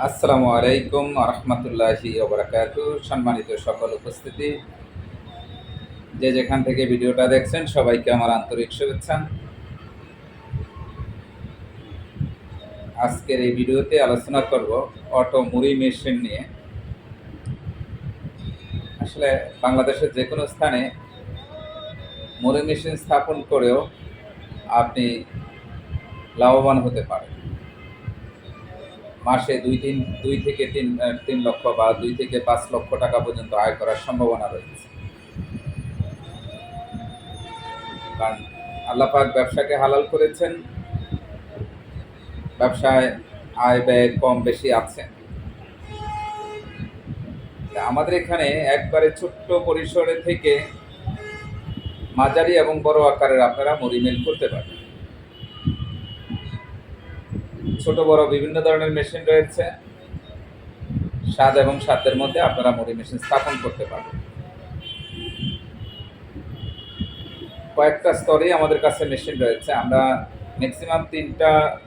আসসালামু আলাইকুম রহমতুল্লাহি ওবরাকাত সম্মানিত সকল উপস্থিতি। যে যেখান থেকে ভিডিওটা দেখছেন, সবাইকে আমার আন্তরিক শুভেচ্ছা। আজকের এই ভিডিওতে আলোচনা করব অটো মুড়ি মেশিন নিয়ে। আসলে বাংলাদেশের যে কোনো স্থানে মুড়ি মেশিন স্থাপন করেও আপনি লাভবান হতে পারেন। মাসে দুই তিন, দুই থেকে তিন তিন লক্ষ বা দুই থেকে পাঁচ লক্ষ টাকা পর্যন্ত আয় করার সম্ভাবনা রয়েছে। কারণ আল্লাপাক ব্যবসাকে হালাল করেছেন, ব্যবসায় আয় ব্যয় কম বেশি আছে। আমাদের এখানে একবারে ছোট্ট পরিসরে থেকে মাঝারি এবং বড় আকারের আপনারা মরিমেল করতে পারেন ছোট বড় বিভিন্ন ধরনের মেশিন রয়েছে। স্বাদ এবং স্বাদের মধ্যে আপনারা মুড়ি মেশিন স্থাপন করতে পারবেন। কয়েকটা স্তরে আমাদের কাছে মেশিন রয়েছে। আমরা ম্যাক্সিমাম তিনটা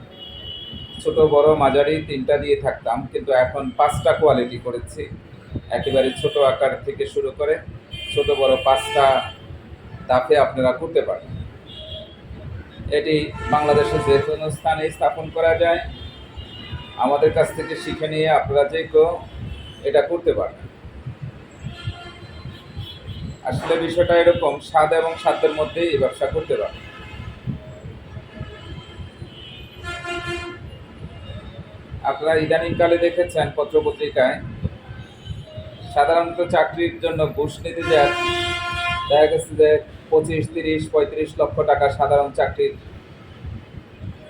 ছোট, বড়, মাঝারি তিনটা দিয়ে থাকতাম। কিন্তু এখন পাঁচটা কোয়ালিটি করেছি। একেবারে ছোট আকার থেকে শুরু করে ছোট, বড় পাঁচটা দাপে আপনারা করতে পারেন এটি বাংলাদেশের যে কোনো স্থানে স্থাপন করা যায়। আমাদের কাছ থেকে শিখে নিয়ে আপনারা যে কেউ এটা করতে পারেন আসলে বিষয়টা এরকম, স্বাদ এবং স্বাদের মধ্যেই এই ব্যবসা করতে পারেন আপনারা ইদানিংকালে দেখেছেন পত্রপত্রিকায়, সাধারণত চাকরির জন্য ঘুষ নিতে যায় দেখা গেছে যে পঁচিশ, তিরিশ, পঁয়ত্রিশ লক্ষ টাকা সাধারণ চাকরির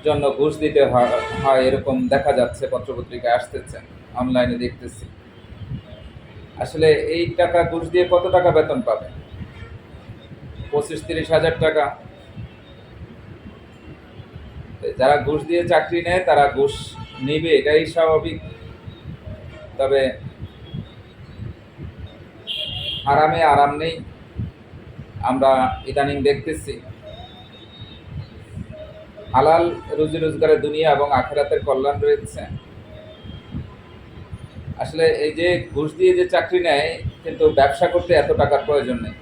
জন্য ঘুষ দিতে হয় এরকম দেখা যাচ্ছে, পত্রপত্রিকায় আসতেছে অনলাইনে দেখতেছি। আসলে এই টাকা ঘুষ দিয়ে কত টাকা বেতন পাবে? পঁচিশ, তিরিশ হাজার টাকা। যারা ঘুষ দিয়ে চাকরি নেয়, তারা ঘুষ নিবে, এটাই স্বাভাবিক। তবে আরামে আরাম নেই। আমরা ইদানিং দেখতেছি। হালাল রুজি রোজগারের দুনিয়া এবং আখেরাতের কল্যাণ রয়েছে। আসলে এই যে ঘুষ দিয়ে যে চাকরি নেয়, কিন্তু ব্যবসা করতে এত টাকার প্রয়োজন নেই।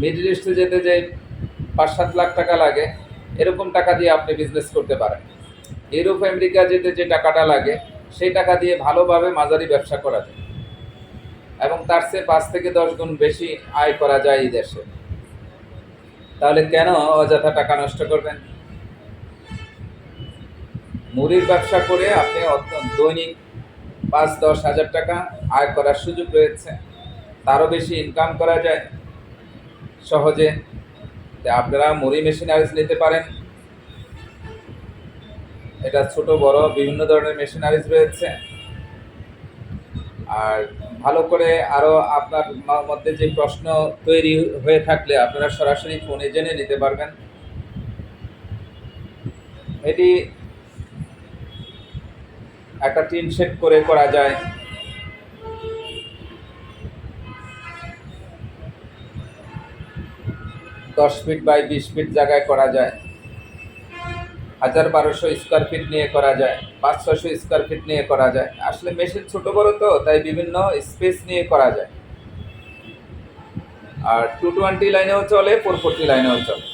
মিডল ইস্টে যেতে যে পাঁচ সাত লাখ টাকা লাগে, এরকম টাকা দিয়ে আপনি বিজনেস করতে পারেন। ইউরোপ আমেরিকা যেতে যে টাকাটা লাগে, সেই টাকা দিয়ে ভালোভাবে মাঝারি ব্যবসা করা যায়। এবং তার চেয়ে পাঁচ থেকে দশ গুণ বেশি আয় করা যায় এই দেশে। তাহলে কেন অযথা টাকা নষ্ট করবেন? মুড়ির ব্যবসা করে আপনি অত- দৈনিক পাঁচ, দশ হাজার টাকা আয় করার সুযোগ রয়েছে। তারও বেশি ইনকাম করা যায় সহজে। আপনারা মুড়ি মেশিনারিজ নিতে পারেন। এটা ছোট, বড়, বিভিন্ন ধরনের মেশিনারিজ রয়েছে। আর ভালো করে আরও আপনার মধ্যে যে প্রশ্ন তৈরি হয়ে থাকলে আপনারা সরাসরি ফোনে জেনে নিতে পারবেন। এটি একটা টিন সেট করে করা যায়। দশ ফিট বাই বিশ ফিট জায়গায় করা যায়। হাজার বারোশো স্কোয়ার ফিট নিয়ে করা যায় পাঁচ ছশো স্কোয়ার ফিট নিয়ে করা যায়। আসলে মেশিন ছোট বড় তো, তাই বিভিন্ন স্পেস নিয়ে করা যায়। আর টু টোয়েন্টি লাইনেও চলে ফোর ফোরটি লাইনেও চলে।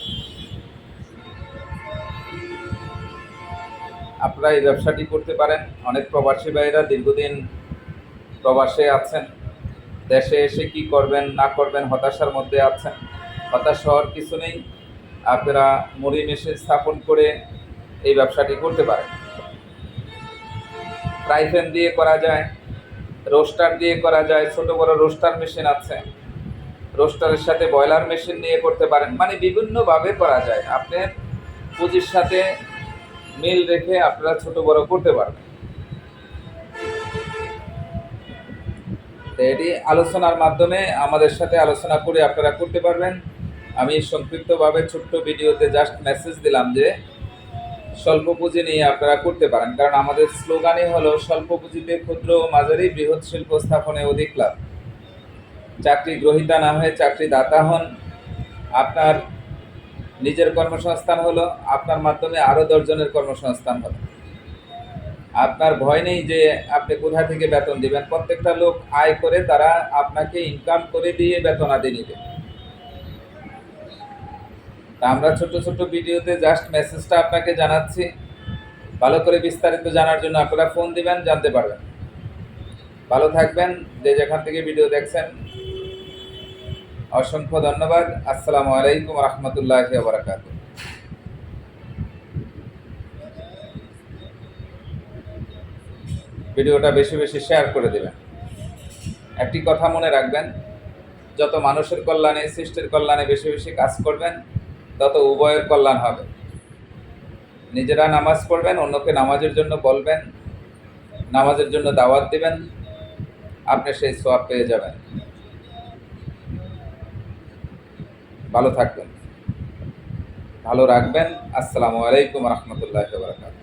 আপনারা এই ব্যবসাটি করতে পারেন। অনেক প্রবাসী ভাইরা দীর্ঘদিন প্রবাসে আছেন। দেশে এসে কি করবেন, না করবেন, হতাশার মধ্যে আছেন। হতাশ হওয়ার কিছু নেই। আপনারা মুড়ি মেশিন স্থাপন করে এই ব্যবসাটি করতে পারেন ফ্রাই প্যান দিয়ে করা যায়, রোস্টার দিয়ে করা যায়, ছোট বড় রোস্টার মেশিন আছে। রোস্টারের সাথে বয়লার মেশিন নিয়ে করতে পারেন। মানে বিভিন্নভাবে করা যায়। আপনার পুঁজির সাথে মিল রেখে আপনারা ছোট বড় করতে পারবেন। এটি আলোচনার মাধ্যমে আমাদের সাথে আলোচনা করে আপনারা করতে পারবেন। আমি সংক্ষিপ্তভাবে ছোট্ট ভিডিওতে জাস্ট মেসেজ দিলাম যে স্বল্প পুঁজি নিয়ে আপনারা করতে পারেন, কারণ আমাদের স্লোগানই হলো স্বল্প পুঁজিতে ক্ষুদ্র ও মাঝারি বৃহৎ শিল্প স্থাপনে অধিক লাভ। চাকরি গ্রহীতা না হয়ে চাকরি দাতা হন, আপনার নিজের কর্মসংস্থান হলো, আপনার মাধ্যমে আরও দশজনের কর্মসংস্থান হলো। আপনার ভয় নেই যে আপনি কোথা থেকে বেতন দিবেন, প্রত্যেকটা লোক আয় করে তারা আপনাকে ইনকাম করে দিয়ে বেতন আদি নিবে। তা আমরা ছোট ছোট ভিডিওতে জাস্ট মেসেজটা আপনাকে জানাচ্ছি। ভালো করে বিস্তারিত জানার জন্য আপনারা ফোন দিবেন, জানতে পারবেন। ভালো থাকবেন, যে যেখান থেকে ভিডিও দেখছেন। অসংখ্য ধন্যবাদ। আসসালামু আলাইকুম রহমতুল্লাহ বারাকাতু ভিডিওটা বেশি বেশি শেয়ার করে দেবেন। একটি কথা মনে রাখবেন, যত মানুষের কল্যাণে, সৃষ্টির কল্যাণে বেশি বেশি কাজ করবেন তত উভয়ের কল্যাণ হবে। নিজেরা নামাজ পড়বেন, অন্যকে নামাজের জন্য বলবেন, নামাজের জন্য দাওয়াত দিবেন, আপনি সেই সোয়াব পেয়ে যাবেন। ভালো থাকবেন। ভালো রাখবেন। আসসালামু আলাইকুম রহমতুল্লাহ বারকাত